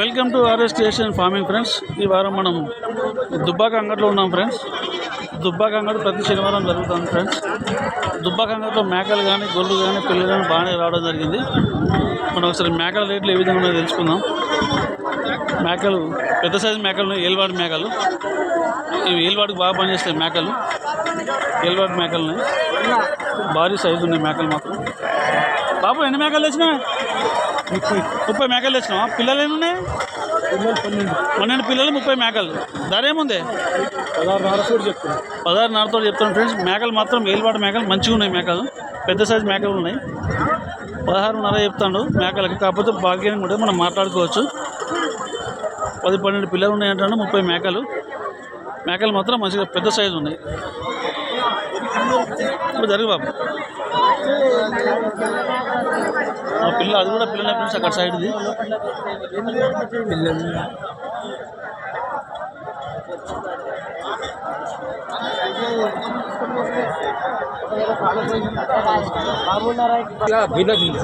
Welcome to RS station farming friends. ఈ వారం మనం దుబ్బాక అంగట్లో ఉన్నాం ఫ్రెండ్స్. దుబ్బాక అంగడి ప్రతి శనివారం జరుగుతుంది ఫ్రెండ్స్. దుబ్బాక అంగట్లో మేకలు కానీ గొర్రెలు కానీ పిల్లలు కానీ బాగానే రావడం జరిగింది. మనం ఒకసారి మేకల రేట్లు ఏ విధంగా ఉన్నాయో తెలుసుకుందాం. మేకలు పెద్ద సైజు మేకలు ఏల్వాడి మేకలు. ఇవి ఏల్వాడికి బాగా పనిచేస్తాయి మేకలు. ఏల్వాడి మేకలు భారీ సైజు ఉన్నాయి మేకలు మాత్రం. బాబు ఎన్ని మేకలు తెచ్చినా ముప్పై. మేకలు తెచ్చినావా? పిల్లలు ఎన్ని ఉన్నాయి పన్నెండు. పిల్లలు ముప్పై మేకలు. ధర ఏముంది? పదహారు నాలుగు చెప్తున్నా. పదహారు నాలుగుతో చెప్తాను ఫ్రెండ్స్. మేకలు మాత్రం వేలుపాట మేకలు మంచిగా ఉన్నాయి మేకలు. పెద్ద సైజు మేకలు ఉన్నాయి. పదహారున్నర చెప్తాడు మేకలకి. కాకపోతే భాగ్యానికి కూడా మనం మాట్లాడుకోవచ్చు. పది పన్నెండు పిల్లలు ఉన్నాయి అంటే ముప్పై మేకలు. మేకలు మాత్రం మంచిగా పెద్ద సైజు ఉన్నాయి. ఇప్పుడు జరుగు బాబు. పిల్ల అది కూడా పిల్లల ఫ్రెండ్స్ అక్కడ సైడ్ది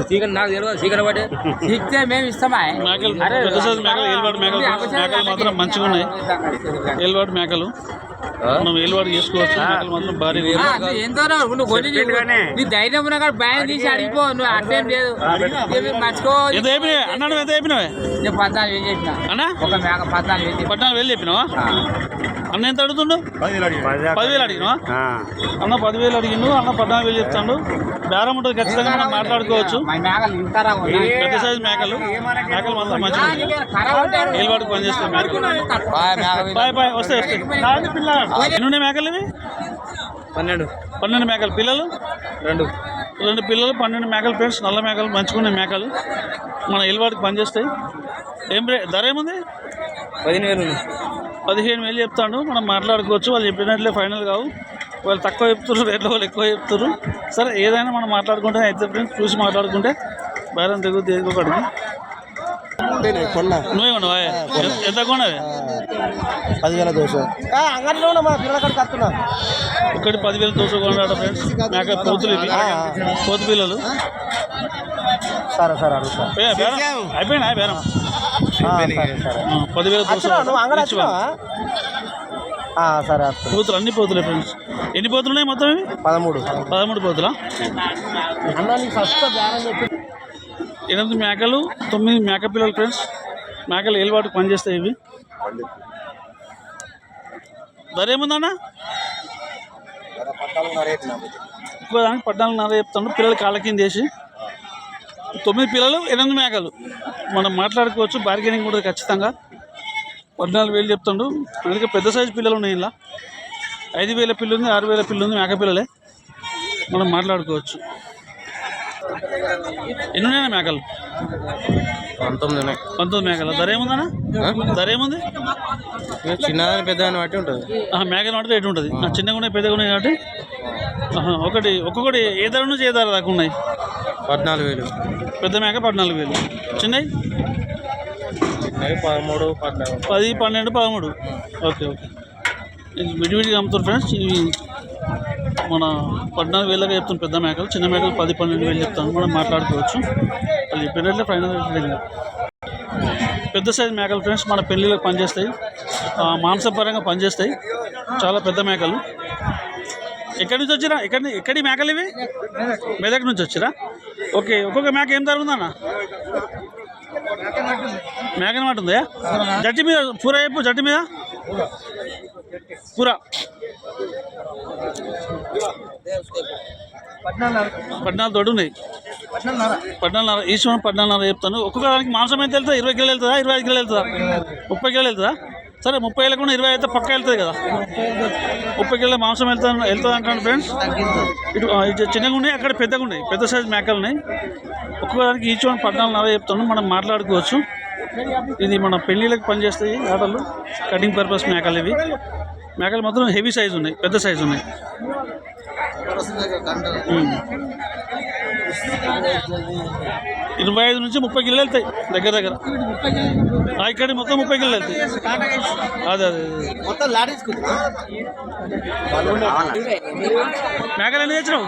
చీకటి నాకు తెలియదు చీకటి పట్టే ఇస్తే మేము ఇస్తామా మేకలు మేకలు మేకలు మేకలు మాత్రం మంచిగా ఉన్నాయి ఏలువాటి మేకలు. మనం ఏలువాటి చేసుకోవచ్చు. ఎంతో నువ్వు కొన్ని నీ ధైర్యం ఉన్నా కానీ భయం తీసి అడిగిపో నువ్వు అర్థం లేదు. ఇవి మర్చిపో ఎంత అయిపోయినాయి అన్నాడు ఎంత అయిపోయినావే నేను పద్నాలుగు వేలు చెప్పిన. అన్నా? ఒక మేక పద్నాలుగు వేలు చెప్పిన. పద్నాలుగు వేలు చెప్పినావా? అన్న ఎంత అడుగుతుండు? పదివేలు అడిగినావా? అన్న పదివేలు అడిగిండు అన్న పద్నాలుగు వేలు చెప్తాడు. బేరం ఉంటుంది ఖచ్చితంగా మనం మాట్లాడుకోవచ్చు. మా మేకలు ఇంటారా పెద్ద సైజు మేకలు. మేకలు మాత్రం మంచిగా పనిచేస్తాయి మేకలు. బాయ్ బాయ్ వస్తాయి వస్తాయి ఎన్ని ఉన్నాయి మేకలు ఇవి? పన్నెండు. పన్నెండు మేకలు. పిల్లలు? రెండు. రెండు పిల్లలు పన్నెండు మేకలు ఫ్రెండ్స్. నల్ల మేకలు మంచుకునే మేకలు. మన ఎల్వాడికి పనిచేస్తాయి ఏం రే ధర ఏముంది? పదిహేను వేలు. పదిహేను వేలు చెప్తాడు మనం మాట్లాడుకోవచ్చు వాళ్ళు చెప్పినట్లే ఫైనల్ కావు. వాళ్ళు తక్కువ చెప్తున్నారు రేట్లో వాళ్ళు ఎక్కువ చెప్తారు సరే ఏదైనా మనం మాట్లాడుకుంటే అయితే ఫ్రెండ్స్ చూసి మాట్లాడుకుంటే బేరం తెగు దేనికి ఒకటి. కొన్నా నువ్వే కొనవా ఎంత కొనవే పదివేల దోశ. అంగడిలో మా ఒకటి పదివేలు దోశ కొన్నాడు ఫ్రెండ్స్. మేక పోతులు ఇవి. పోతు పిల్లలు. సరే సరే అడుగుతా. అయిపోయినా బేరం? పదివేల సరే పోతులు అన్ని పోతులే ఫ్రెండ్స్. ఎన్ని పోతులు ఉన్నాయి మొత్తం ఇవి? పదమూడు. పదమూడు పోతులా? ఎనిమిది మేకలు తొమ్మిది మేక పిల్లలు ఫ్రెండ్స్. మేకలు ఏలుబాటు పనిచేస్తాయి ఇవి. ధర ఏముందన్న? ఇంకో దానికి పద్నాలుగున్నర చెప్తాను పిల్లలు కాళ్ళ కింద వేసి. తొమ్మిది పిల్లలు ఎనిమిది మేకలు. మనం మాట్లాడుకోవచ్చు బార్గెనింగ్ కూడా ఖచ్చితంగా. పద్నాలుగు వేలు చెప్తాడు. అందుకే పెద్ద సైజు పిల్లలు ఉన్నాయి ఇలా. ఐదు వేల పిల్లు ఉంది ఆరు వేల పిల్లు ఉంది మేక పిల్లలే. మనం మాట్లాడుకోవచ్చు. ఎన్ని ఉన్నాయి మేకలు? పంతొమ్మిది ఉన్నాయి. పంతొమ్మిది మేకలు? ధర ఏముందన్నా? ధర ఏముంది? చిన్నదాని పెద్దదాన్ని బట్టి ఉంటుంది. మేకలు అంటే ఎటు ఉంటుంది? చిన్నగా ఉన్నాయి పెద్దగా ఉన్నాయి కాబట్టి? ఒకటి ఒక్కొక్కటి ఏ ధర నుంచి ఏ ధర దాకా ఉన్నాయి? పద్నాలుగు వేలు. పెద్ద మేక పద్నాలుగు వేలు. చిన్నవి? పదమూడు పద్నాలుగు. పది పన్నెండు పదమూడు. Okay okay. ఇది విడివిడిగా అమ్ముతారు ఫ్రెండ్స్. ఇవి మన పద్నాలుగు వేలగా చెప్తాను పెద్ద మేకలు. చిన్న మేకలు పది పన్నెండు వేలు చెప్తాను. మనం మాట్లాడుకోవచ్చు. వాళ్ళు చెప్పినట్లే ఫైనల్. పెద్ద సైజ్ మేకలు ఫ్రెండ్స్ మన పెళ్ళిళ్ళకి పనిచేస్తాయి. మాంసపరంగా పనిచేస్తాయి. చాలా పెద్ద మేకలు. ఎక్కడి నుంచి వచ్చిరా? ఎక్కడి ఎక్కడి మేకలు ఇవి? మెదక్ నుంచి వచ్చిరా? ఓకే ఒక్కొక్క మేక ఏం ధర ఉందన్న? మేకన మాట ఉందా? జట్టి మీద పూర చెప్పు జట్టి మీద. పూర పద్నాలుగు తోడు ఉన్నాయి. పద్నాలుగున్నర ఈశ్వరం పద్నాలుగున్నర చెప్తాను. ఒక్కొక్క దానికి మాంసం ఎంత వెళ్తుందా? ఇరవై కిలో వెళ్తుందా? ఇరవై ఐదు కిలో వెళ్తుందా? ముప్పై కిలో వెళ్తుందా? సరే ముప్పై వెళ్ళకుండా ఇరవై అయితే పక్క వెళ్తుంది కదా? ముప్పై కిలోల మాంసం వెళ్తా వెళ్తుంది అంటాను ఫ్రెండ్స్. ఇటు చిన్నగా ఉన్నాయి అక్కడ పెద్దగా ఉన్నాయి పెద్ద సైజు మేకలు ఉన్నాయి. ఒక్కొక్క దానికి ఈచ్ వన్ పద్నాలుగున్నర చెప్తాను మనం మాట్లాడుకోవచ్చు. ఇది మన పెళ్ళిళ్ళకి పనిచేస్తాయి ఆటలు కటింగ్ పర్పస్ మేకలు ఇవి. మేకలు మాత్రం హెవీ సైజు ఉన్నాయి పెద్ద సైజు ఉన్నాయి. ఇరవై ఐదు నుంచి ముప్పై కిలోలు వెళ్తాయి దగ్గర దగ్గర. ఇక్కడ మొత్తం ముప్పై కిలోలు వెళ్తాయి. అదే అదే మేకలు ఎన్ని తెచ్చినావు?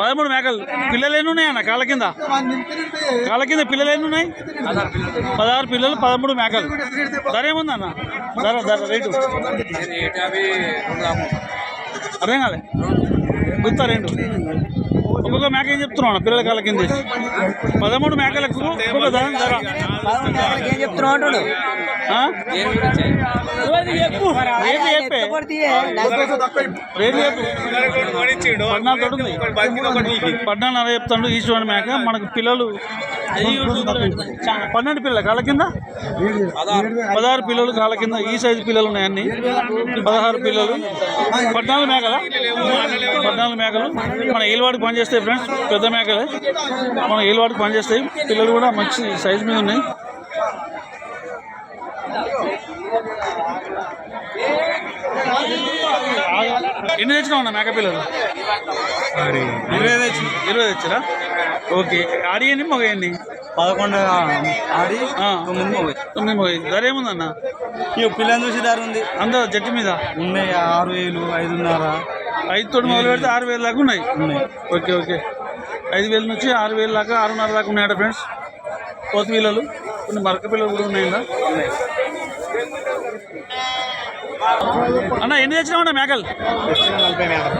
పదమూడు మేకలు. పిల్లలు ఎన్ని ఉన్నాయి అన్న కాళ్ళ కింద? కాళ్ళ కింద పిల్లలు ఎన్ని ఉన్నాయి? పదహారు పిల్లలు పదమూడు మేకలు. ధర ఏముంది అన్న? ధర ధర రేటు. అర్థం కాలే? గుర్తా రెండు. ఒక్కొక్క మేక ఏం చెప్తున్నావు పిల్లల కాళ్ళ కింద. పదమూడు మేకలకు ఒక్కొక్క దాని ధర. ఏం చెప్తున్నావు అంటాడు ఆ? పద్నాలుగు చెప్తాడు ఈశ్వరుని మేక మనకు పిల్లలు పన్నెండు పిల్లలు కాళ్ళ కింద పదహారు పిల్లలు కాళ్ళ కింద ఈ సైజు పిల్లలు ఉన్నాయి అన్ని పదహారు పిల్లలు పద్నాలుగు మేకల పద్నాలుగు మేకలు మన ఏలువాడికి పనిచేస్తాయి ఫ్రెండ్స్ పెద్ద మేకలే మన ఏలువాడికి పనిచేస్తాయి పిల్లలు కూడా మంచి సైజు మీద ఉన్నాయి ఎన్ని తెచ్చినావు అన్న మేక పిల్లలు? ఇరవై తెచ్చి ఇరవై తెచ్చరా? ఓకే ఆడియండి మగయండి పదకొండు ఆడి తొమ్మిది మగ. ధర ఏముందన్న? ఇక పిల్లని చూసి ధర ఉంది. అందరూ జట్టు మీద? ఉన్నాయి ఆరు వేలు ఐదున్నర. ఐదు తోటి మొదలు పెడితే ఆరు వేలు దాకా ఉన్నాయి? ఉన్నాయి. Okay okay. ఐదు వేల నుంచి ఆరు వేల దాకా ఆరున్నర దాకా ఉన్నాయట ఫ్రెండ్స్. కోత పిల్లలు కొన్ని మరక పిల్లలు కూడా ఉన్నాయండి అన్న ఎన్ని తెచ్చినావు అన్న మేకలు?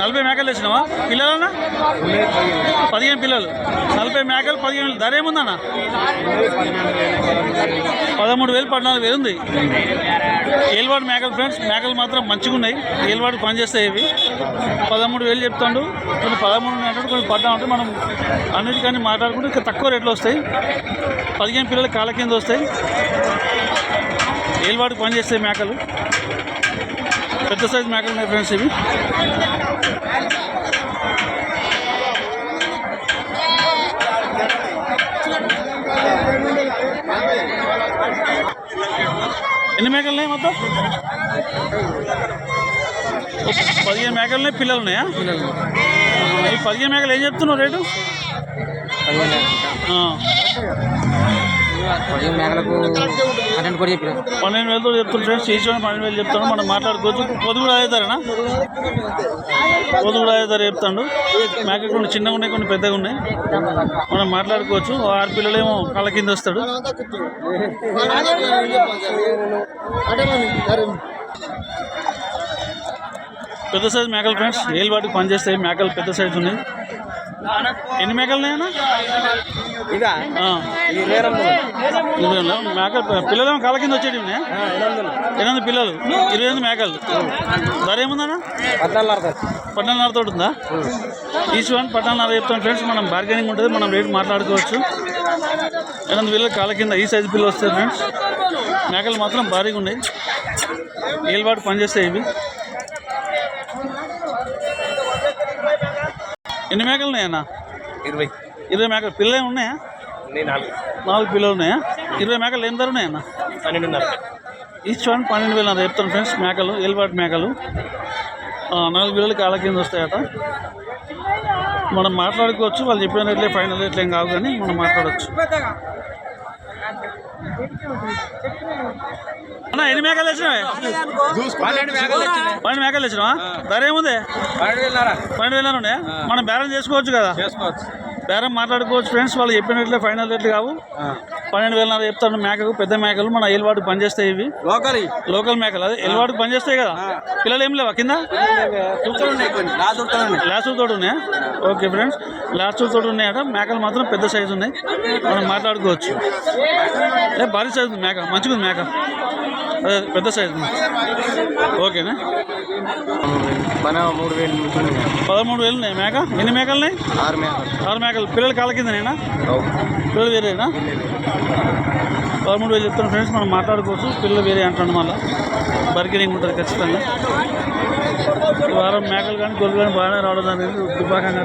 నలభై మేకలు తెచ్చినావా? పిల్లలన్నా? పదిహేను పిల్లలు. నలభై మేకలు పదిహేను ధర ఏముందన్న పదమూడు వేలు పద్నాలుగు వేలు ఉంది. ఏల్వాడు మేకలు ఫ్రెండ్స్ మేకలు మాత్రం మంచిగా ఉన్నాయి ఏల్వాడు పనిచేస్తాయి ఇవి. పదమూడు వేలు చెప్తాడు. కొన్ని పదమూడు అంటాడు కొన్ని పడ్డా ఉంటే మనం అన్నిటికన్నీ మాట్లాడుకుంటే ఇంకా తక్కువ రేట్లు వస్తాయి. పదిహేను పిల్లలు కాళ్ళ కింద వస్తాయి. ఏల్వాడికి పనిచేసే మేకలు. పెద్ద సైజు మేకలు ఉన్నాయి ఫ్రెండ్స్ ఇవి. ఎన్ని మేకలు ఉన్నాయి మొత్తం? పదిహేను మేకలు ఉన్నాయి పిల్లలు ఉన్నాయా? ఈ పదిహేను మేకలు ఏం చెప్తున్నావు రేటు? పదిహేను మేకలకు అటెండ్ కూడా చెప్పిన పన్నెండు వేలతో చెప్తున్నారు ఫ్రెండ్స్ ఈశ్వరం పన్నెండు వేలు చెప్తాను. మనం మాట్లాడుకోవచ్చు పొద్దు కూడా అవుతారనా పొద్దు చెప్తాడు. మేక కొన్ని చిన్నగా ఉన్నాయి కొన్ని పెద్దగా ఉన్నాయి. మనం మాట్లాడుకోవచ్చు. ఆరు పిల్లలేమో కళ్ళ కింద వస్తాడు. పెద్ద సైజు మేకలు ఫ్రెండ్స్ ఏళ్ళు వాటికి పనిచేస్తాయి. మేకలు పెద్ద సైజు ఉన్నాయి. ఎన్ని మేకలు ఉన్నాయన్నా? మేకలు పిల్లలేమో కాళ్ళ కింద వచ్చేటి ఉన్నాయా? ఎనిమిది పిల్లలు. ఇరవై ఎనిమిది మేకలు. ధర ఏముందన్నా? పద్నాలుగు పద్నాలుగున్నర తోటి ఉందా ఈశ్వర్ పద్నాలుగున్నర చెప్తాను ఫ్రెండ్స్. మనం బార్గెనింగ్ ఉంటుంది. మనం రేటు మాట్లాడుకోవచ్చు. ఎనిమిది పిల్లలు కాళ్ళ కింద ఈ సైజు పిల్లలు వస్తాయి ఫ్రెండ్స్ మేకలు మాత్రం భారీగా ఉన్నాయి. ఏలుబాటు పనిచేస్తాయి ఇవి. ఎన్ని మేకలు ఉన్నాయన్నా? ఇరవై. ఇరవై మేకలు. పిల్లలు ఉన్నాయా? నేను నాలుగు. నాలుగు పిల్లలు ఉన్నాయా? ఇరవై మేకలు ఏం ధర ఉన్నాయన్నా పన్నెండున్నర. ఈచ్ వన్ పన్నెండు వేలు అని చెప్తాను ఫ్రెండ్స్ మేకలు ఎల్బాట్ మేకలు. ఆ, నాలుగు వేలు కాళ్ళ కింద వస్తాయట. మనం మాట్లాడుకోవచ్చు వాళ్ళు చెప్పిన రేట్లే ఫైనల్ రేట్లు ఏం కావు కానీ మనం మాట్లాడవచ్చు అన్న ఎన్ని మేకలు తెచ్చినావే? పన్నెండు మేకలు పన్నెండు మేకలు తెచ్చినావా? ధర ఏముంది? పన్నెండు వేలు ఉన్నాయా? మనం బేరం చేసుకోవచ్చు కదా. చేసుకోవచ్చు. బేరం మాట్లాడుకోవచ్చు ఫ్రెండ్స్ వాళ్ళు చెప్పిన రేట్లే ఫైనల్ రేట్లు కావు. పన్నెండు వేలన్నర చెప్తాను మేకకు పెద్ద మేకలు మన ఏలువాడికి పనిచేస్తాయి ఇవి. లోకల్ లోకల్ మేకలు అదే ఎల్వాడికి పనిచేస్తాయి కదా. పిల్లలు ఏం లేవా కింద? లాస్ట్ తోడు ఉన్నాయా. ఓకే ఫ్రెండ్స్ లాస్ట్ తోడు ఉన్నాయట. మేకలు మాత్రం పెద్ద సైజు ఉన్నాయి. మనం మాట్లాడుకోవచ్చు. భారీ సైజు ఉంది మేక. మంచిగా ఉంది మేక. పెద్ద సైజు. ఓకేనా? మూడు వేలు పదమూడు వేలు ఉన్నాయి మేక. ఎన్ని మేకలు ఉన్నాయి? ఆరు మేకలు. ఆరు మేకలు. పిల్లలు కాళ్ళ కిందనేనా? పిల్లలు వేరేనా? పదమూడు వేలు చెప్తాను ఫ్రెండ్స్ మనం మాట్లాడుకోవచ్చు. పిల్లలు వేరే అంటాను మళ్ళీ. బర్గెనింగ్ ఉంటుంది ఖచ్చితంగా. ఈ వారం మేకలు కానీ గొర్రెలు కానీ బాగానే రావడం జరిగింది. దుబ్బాకంగా